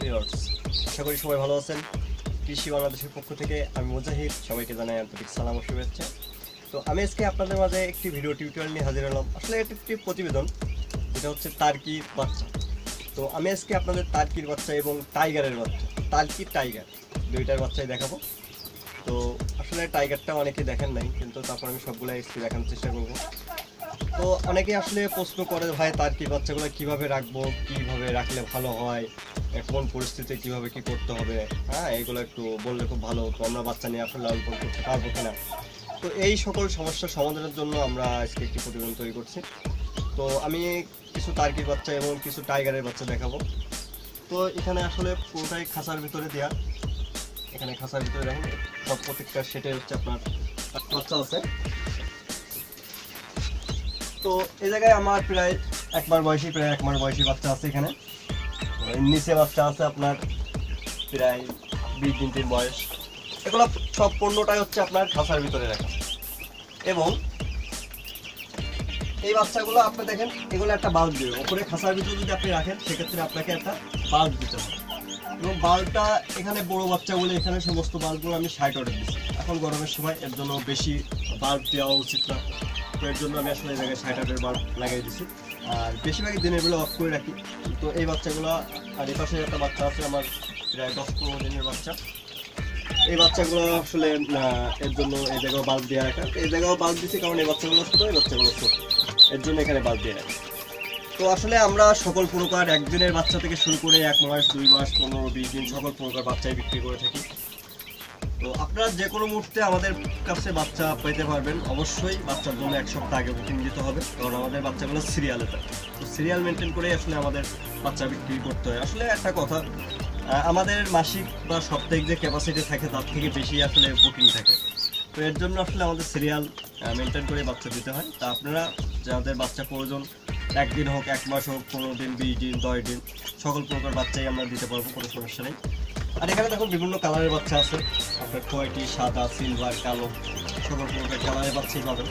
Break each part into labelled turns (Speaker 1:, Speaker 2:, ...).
Speaker 1: আশা করি সবাই ভালো আছেন। কৃষি বাংলাদেশের পক্ষ থেকে আমি মুজাহিদ, সবাইকে জানাই আন্তরিক সালাম ও শুভেচ্ছা। তো আমি আজকে আপনাদের মাঝে একটি ভিডিও টিউটোরিয়াল নিয়ে হাজির হলাম। আসলে এটা একটি প্রতিবেদন, যেটা হচ্ছে তার্কি বাচ্চা। তো আমি আজকে আপনাদের তার্কির বাচ্চা এবং টাইগারের বাচ্চা। তার্কি টাইগার, দুইটার বাচ্চাই দেখাবো। তো আসলে টাইগারটা অনেকে দেখেন নাই, কিন্তু তারপর আমি সবগুলো একটু দেখানোর চেষ্টা করব। তো অনেকে আসলে প্রশ্ন করে, ভাই, তার কি বাচ্চাগুলো কীভাবে রাখব? কীভাবে রাখলে ভালো হয়? কোন পরিস্থিতিতে কীভাবে কি করতে হবে? হ্যাঁ এগুলো একটু বললে খুব ভালো হতো। আমরা বাচ্চা নিয়ে আসলে লালন পালন করতে পারব কিনা? তো এই সকল সমস্যার সমাধানের জন্য আমরা আজকে একটি প্রতিবেদন তৈরি করছি। তো আমি কিছু তার্কির বাচ্চা এবং কিছু টাইগারের বাচ্চা দেখাবো। তো এখানে আসলে পুরোটাই খাঁচার ভিতরে দেওয়া এখানে খাঁচার ভিতরে দেখেন, সব প্রত্যেকটা সেটে হচ্ছে আপনার বাচ্চা আছে। তো এই জায়গায় আমার প্রায় এক মাস বয়সী, প্রায় এক মাস বয়সী বাচ্চা আছে এখানে। নিচে বাচ্চা আছে আপনার প্রায় বিশ দিন, তিন বয়স। এগুলো সব পণ্যটাই হচ্ছে আপনার খাঁচার ভিতরে রাখা। এবং এই বাচ্চাগুলো আপনি দেখেন, এগুলো একটা বাল্ব দিবে ওপরে খাঁচার ভিতরে যদি আপনি রাখেন, সেক্ষেত্রে আপনাকে একটা বাল্ব দিতে হবে। এবং বাল্বটা এখানে বড় বাচ্চা বলে এখানে সমস্ত বাল্বগুলো আমি ষাট অর্ডার দিচ্ছি এখন গরমের সময় এর জন্য বেশি বাল্ব দেওয়া উচিত না। এর জন্য আমি আসলে এই জায়গায় ষাট অর্ডার বাল্ব লাগিয়ে দিচ্ছি আর বেশিরভাগই দিনের বেলা অফ করে রাখি। তো এই বাচ্চাগুলো, আর এই পাশে একটা বাচ্চা আছে আমার, প্রায় দশ পনেরো দিনের বাচ্চা। এই বাচ্চাগুলো আসলে এর জন্য এই জায়গায় বাল্ব দিয়ে রাখা। এই জায়গাও বাল্ব দিচ্ছি কারণ এই বাচ্চাগুলো ছোটো, এই বাচ্চাগুলো ছোটো। এর জন্য এখানে বাল্ব দিয়ে রাখি। তো আসলে আমরা সকল প্রকার একদিনের বাচ্চা থেকে শুরু করে এক মাস, দুই মাস, পনেরো, বিশ দিন সকল প্রকার বাচ্চাই বিক্রি করে থাকি। তো আপনারা যে কোনো মুহূর্তে আমাদের কাছে বাচ্চা পেতে পারবেন। অবশ্যই বাচ্চার জন্য এক সপ্তাহ আগে বুকিং দিতে হবে, কারণ আমাদের বাচ্চাগুলো সিরিয়ালে থাকে। তো সিরিয়াল মেনটেন করেই আসলে আমাদের বাচ্চা বিক্রি করতে হয়। আসলে একটা কথা আমাদের মাসিক বা সাপ্তাহিক যে ক্যাপাসিটি থাকে, তার থেকে বেশি আসলে বুকিং থাকে। তো এর জন্য আসলে আমাদের সিরিয়াল মেনটেন করে বাচ্চা দিতে হয়। তা আপনারা, যাদের বাচ্চা প্রয়োজন, একদিন হোক, এক মাস হোক, পনেরো দিন, বিশ দিন, দশ দিন, সকল প্রকার বাচ্চাই আমরা দিতে পারব, কোনো সমস্যা নেই। আর এখানে দেখুন বিভিন্ন কালারের বাচ্চা আছে। আপনার খোয়াইটি, সাদা সিলভার কালো, সকল প্রকার কালারের বাচ্চাই পাবেন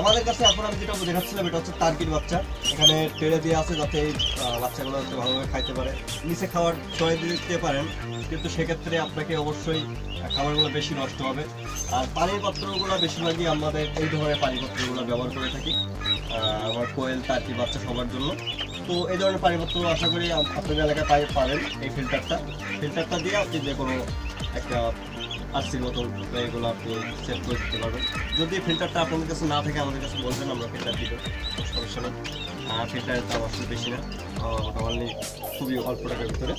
Speaker 1: আমাদের কাছে এখন আমি যেটা দেখাচ্ছিলাম, এটা হচ্ছে টার্কির বাচ্চা। এখানে টেরে দিয়ে আছে যাতে বাচ্চাগুলো হচ্ছে ভালোভাবে খাইতে পারে। নিচে খাওয়ার ছয় দিতে পারেন, কিন্তু সেক্ষেত্রে আপনাকে অবশ্যই খাবারগুলো বেশি নষ্ট হবে। আর পানির পাত্রগুলো বেশিরভাগই আমাদের এই ধরনের পানির পাত্রগুলো ব্যবহার করে থাকি আমার কোয়েল, টার্কি বাচ্চা সবার জন্য। তো এই ধরনের পানির পাত্র আশা করি আপ- আপনাদের এলাকায় পাই পাবেন এই ফিল্টারটা ফিল্টারটা দিয়ে আপনি যে কোনো একটা আরসির বা এগুলো আপনি সেট করে দিতে পারবেন। যদি ফিল্টারটা আপনাদের কাছে না থাকে, আমাদের কাছে বলবেন, আমরা ফিল্টার দিব সমস্যা নেই। আর ফিল্টারের দাম আসলে বেশি না। অনলি খুবই অল্প টাকার ভিতরে।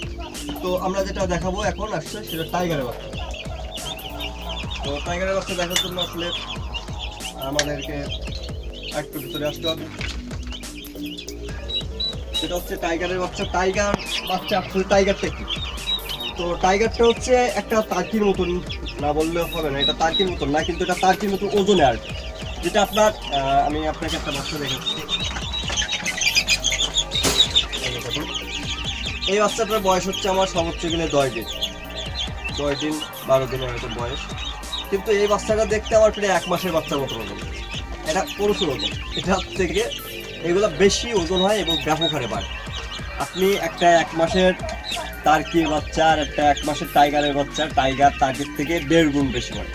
Speaker 1: তো আমরা যেটা দেখাবো এখন আসছে, সেটা টাইগারের বাচ্চা। তো টাইগারের বাচ্চা দেখার জন্য আসলে আমাদেরকে একটু ভিতরে আসতে হবে। সেটা হচ্ছে টাইগারের বাচ্চা। টাইগার বাচ্চা আসলে টাইগারটা কি? তো টাইগারটা হচ্ছে একটা তার্কির মতন, না বললে হবে না, এটা তার্কির মতন না, কিন্তু এটা তার্কির মতন ওজনে আর। যেটা আপনার আমি আপনাকে একটা বাচ্চা দেখাচ্ছি। এই বাচ্চাটার বয়স হচ্ছে আমার সর্বোচ্চ গেলে দশ দিন। দশ দিন, বারো দিনের হয়তো বয়স। কিন্তু এই বাচ্চাটা দেখতে আমার প্রায় এক মাসের বাচ্চার মতো ওজন এটা প্রচুর ওজন এটা থেকে এগুলো বেশি ওজন হয় এবং ব্যাপক হারে বাড়ে। আপনি একটা এক মাসের টার্কির বাচ্চা আর একটা এক মাসের টাইগারের বাচ্চা, টাইগার টার্কির থেকে দেড় গুণ বেশি হয়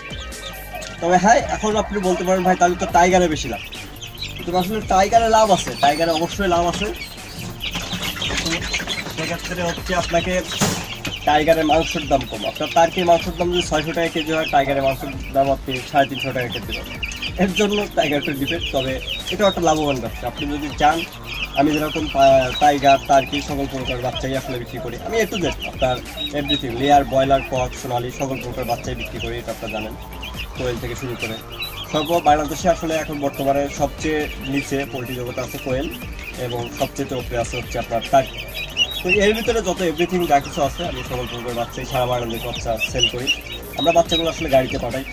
Speaker 1: তবে হ্যাঁ এখন আপনি বলতে পারেন, ভাই, তাহলে তো টাইগারে বেশি লাভ। কিন্তু আসলে টাইগারে লাভ আছে, টাইগারে অবশ্যই লাভ আছে। সেক্ষেত্রে হচ্ছে আপনাকে টাইগারের মাংসের দাম কম। আপনার টার্কির মাংসের দাম যদি ছয়শো টাকা কেজি হয় টাইগারের মাংসের দাম আপনি সাড়ে তিনশো টাকা কেজি পাবেন। এর জন্য টাইগারটা ডিপেন্ড তবে এটাও একটা লাভবান ব্যবসা আপনি যদি চান, আমি যেরকম টাইগার টার্কি সকল প্রকার বাচ্চাই আসলে বিক্রি করি। আমি একটু দেখ আপনার এভরিথিং লেয়ার ব্রয়লার কক সোনালি সকল প্রকার বাচ্চাই বিক্রি করি, এটা আপনার জানেন। কোয়েল থেকে শুরু করে। সর্ব, বাংলাদেশে আসলে এখন বর্তমানে সবচেয়ে নিচে পোলট্রি জগতে আছে কোয়েল, এবং সবচেয়ে উপরে আছে হচ্ছে আপনার টার্কি তো এর ভিতরে যত এভরিথিং যা কিছু আছে, আমি সকল প্রকার বাচ্চাই সারা বাংলাদেশ বাচ্চা সেল করি। আমরা বাচ্চাগুলো আসলে গাড়িতে পাঠাই।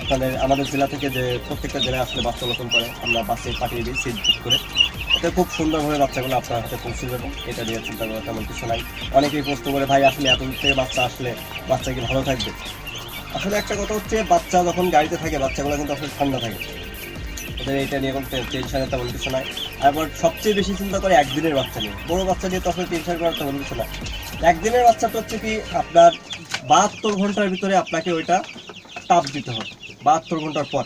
Speaker 1: আপনাদের আমাদের জেলা থেকে যে প্রত্যেকটা জেলায় আসলে বাচ্চা নতুন করে, আমরা বাসে পাঠিয়ে দিই সিট বুক করে। এটা খুব সুন্দরভাবে বাচ্চাগুলো আপনার হাতে পৌঁছে যাবে, এটা নিয়ে চিন্তা করার তেমন কিছু নাই। অনেকেই প্রশ্ন করে, ভাই, আসলে এত থেকে বাচ্চা আসলে বাচ্চা কি ভালো থাকবে? আসলে একটা কথা হচ্ছে, বাচ্চা যখন গাড়িতে থাকে, বাচ্চাগুলো কিন্তু আসলে ঠান্ডা থাকে। ওদের এটা নিয়ে কোনো টেনশনের তেমন কিছু নাই। আবার সবচেয়ে বেশি চিন্তা করে একদিনের বাচ্চা নিয়ে। বড় বাচ্চা নিয়ে তো আসলে টেনশন করার তেমন কিছু না একদিনের বাচ্চাটা হচ্ছে কি, আপনার বাহাত্তর ঘণ্টার ভিতরে আপনাকে ওইটা তাপ দিতে হবে। বাহাত্তর ঘণ্টার পর।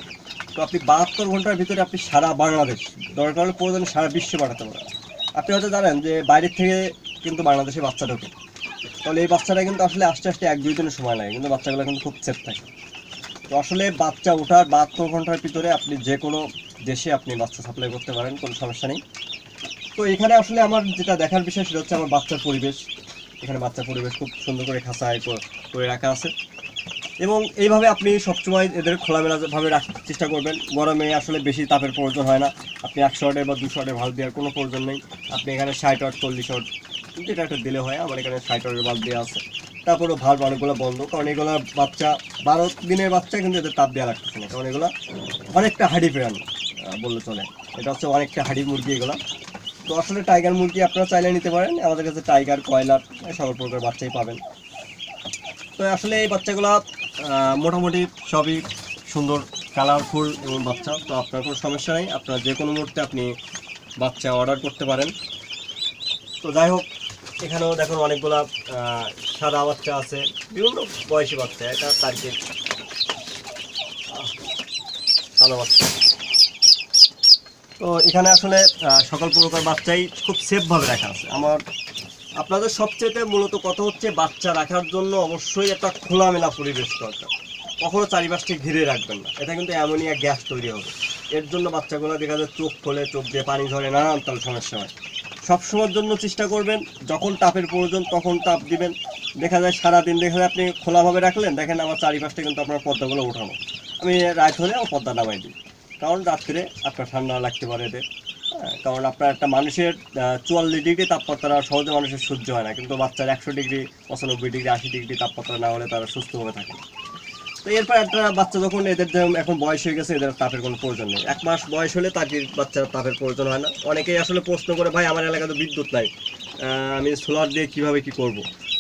Speaker 1: তো আপনি বাহাত্তর ঘণ্টার ভিতরে আপনি সারা বাংলাদেশ, দরকার হলে প্রয়োজনে সারা বিশ্বে পাঠাতে পারেন। আপনি হয়তো জানেন যে বাইরের থেকে কিন্তু বাংলাদেশে বাচ্চা ঢোকে। তাহলে এই বাচ্চাটা কিন্তু আসলে আস্তে আস্তে এক দুই দিনের সময় লাগে, কিন্তু বাচ্চাগুলো কিন্তু খুব সেফ থাকে। তো আসলে বাচ্চা ওঠার বাহাত্তর ঘণ্টার ভিতরে আপনি যে কোনো দেশে আপনি বাচ্চা সাপ্লাই করতে পারেন, কোনো সমস্যা নেই। তো এখানে আসলে আমার যেটা দেখার বিষয় সেটা হচ্ছে আমার বাচ্চার পরিবেশ। এখানে বাচ্চার পরিবেশ খুব সুন্দর করে খাঁচায় করে রাখা আছে। এবং এইভাবে আপনি সবসময় এদের খোলামেলাভাবে রাখার চেষ্টা করবেন। গরমে আসলে বেশি তাপের প্রয়োজন হয় না। আপনি একশো ওয়াটের বা দুশো ওয়াটের ভাল্ব দেওয়ার কোনো প্রয়োজন নেই। আপনি এখানে ষাট ওয়াট চল্লিশ ওয়াট যেটা একটা দিলে হয় আমার এখানে ষাট ওয়াটের বাল্ব দেওয়া আছে। তারপরেও ভাল্ব অনেকগুলো বন্ধ, কারণ এগুলো বাচ্চা, বারো দিনের বাচ্চা কিন্তু এদের তাপ দেওয়া লাগতেছে না, কারণ এগুলো অনেকটা হাডি ফেরান বললে চলে। এটা হচ্ছে অনেকটা হাডি মুরগি এগুলো। তো আসলে টাইগার মুরগি আপনারা চাইলে নিতে পারেন। আমাদের কাছে টাইগার কয়লার সকল প্রকার বাচ্চাই পাবেন। তো আসলে এই বাচ্চাগুলো মোটামুটি সবই সুন্দর কালারফুল এবং বাচ্চা, তো আপনার কোনো সমস্যা নেই। আপনার যে কোনো মুহূর্তে আপনি বাচ্চা অর্ডার করতে পারেন। তো যাই হোক, এখানেও দেখুন অনেকগুলা সাদা বাচ্চা আছে, বিভিন্ন বয়সী বাচ্চা, এটা টার্গেট সাদা বাচ্চা। তো এখানে আসলে সকল প্রকার বাচ্চাই খুব সেফভাবে রাখা আছে। আমার আপনাদের সবচেয়ে মূলত কথা হচ্ছে বাচ্চা রাখার জন্য অবশ্যই একটা খোলামেলা পরিবেশ দরকার। কখনো চারিপাশটি ঘিরে রাখবেন না। এটা কিন্তু অ্যামোনিয়া গ্যাস তৈরি হবে। এর জন্য বাচ্চাগুলো দেখা যায় চোখ খোলে, চোখ দিয়ে পানি ধরে, নানান তাল সমস্যা হয়। সবসময়ের জন্য চেষ্টা করবেন, যখন তাপের প্রয়োজন তখন তাপ দিবেন। দেখা যায় সারাদিন দেখা যায় আপনি খোলাভাবে রাখলেন, দেখেন আমার চারিপাশটা কিন্তু আপনার পর্দাগুলো উঠানো আমি রাত হলে আমার পর্দা নামাই দিই। কারণ রাত্রে আপনার ঠান্ডা লাগতে পারে এদের কারণ আপনার একটা মানুষের চুয়াল্লিশ ডিগ্রি তাপমাত্রা সহজে মানুষের সহ্য হয় না। কিন্তু বাচ্চার একশো ডিগ্রি, পঁচানব্বই ডিগ্রি, আশি ডিগ্রি তাপমাত্রা না হলে তারা সুস্থভাবে থাকে। তো এরপর একটা বাচ্চা যখন এদের এখন বয়স হয়ে গেছে, এদের তাপের কোনো প্রয়োজন নেই। এক মাস বয়স হলে তার বাচ্চার তাপের প্রয়োজন হয় না। অনেকেই আসলে প্রশ্ন করে, ভাই, আমার এলাকাতে বিদ্যুৎ নাই। আমি সোলার দিয়ে কীভাবে কি করব?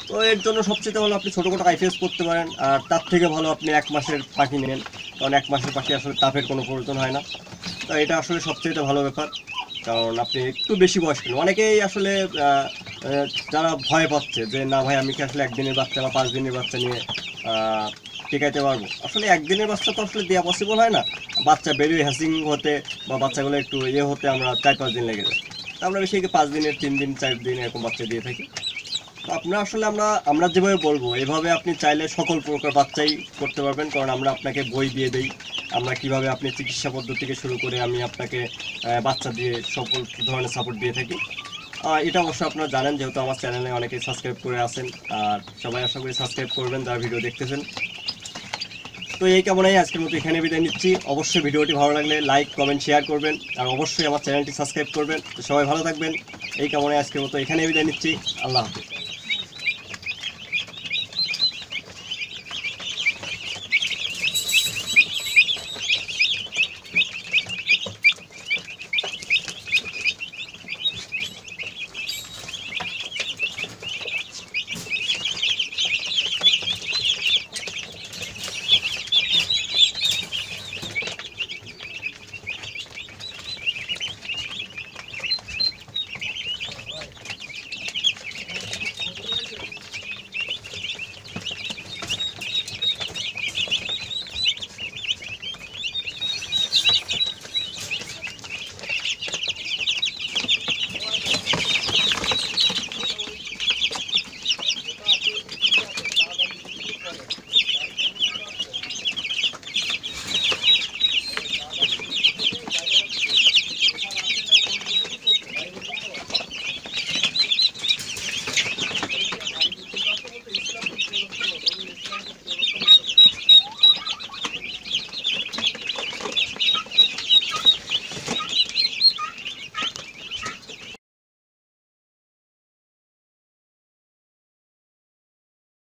Speaker 1: তো এর জন্য সবচেয়ে ভালো আপনি ছোটো খাটো আইপিএস করতে পারেন। আর তার থেকে ভালো আপনি এক মাসের পাখি নেন। কারণ এক মাসের পাখি আসলে তাপের কোনো প্রয়োজন হয় না। তো এটা আসলে সবচেয়ে ভালো ব্যাপার। কারণ আপনি একটু বেশি বয়স্ক নেন। অনেকেই আসলে যারা ভয় পাচ্ছে যে, না ভাই, আমি কি আসলে একদিনের বাচ্চা বা পাঁচ দিনের বাচ্চা নিয়ে টিকাইতে পারব? আসলে একদিনের বাচ্চা তো আসলে দেওয়া পসিবল হয় না। বাচ্চা বেরিয়ে হ্যাসিং হতে বা বাচ্চাগুলো একটু ইয়ে হতে আমরা চার, পাঁচ দিন লেগে যায়। তো আমরা বেশি পাঁচ দিনের, তিন দিন, চার দিন এরকম বাচ্চা দিয়ে থাকি। তো আপনার আসলে আমরা আমরা যেভাবে বলব, এভাবে আপনি চাইলে সকল প্রকার বাচ্চাই করতে পারবেন। কারণ আমরা আপনাকে বই দিয়ে দেই। আমরা কীভাবে আপনি চিকিৎসা পদ্ধতি থেকে শুরু করে আমি আপনাকে বাচ্চা দিয়ে সকল ধরনের সাপোর্ট দিয়ে থাকি। এটা অবশ্য আপনারা জানেন, যেহেতু আমার চ্যানেলে অনেকেই সাবস্ক্রাইব করে আছেন, আর সবাই আশা করি সাবস্ক্রাইব করবেন, যারা ভিডিও দেখতেছেন। তো এই কামনাই আজকের মতো এখানে বিদায় নিচ্ছি। অবশ্যই ভিডিওটি ভালো লাগলে লাইক কমেন্ট শেয়ার করবেন, আর অবশ্যই আমার চ্যানেলটি সাবস্ক্রাইব করবেন। সবাই ভালো থাকবেন। এই কামনায় আজকের মতো এখানে বিদায় নিচ্ছি। আল্লাহ হাফিজ।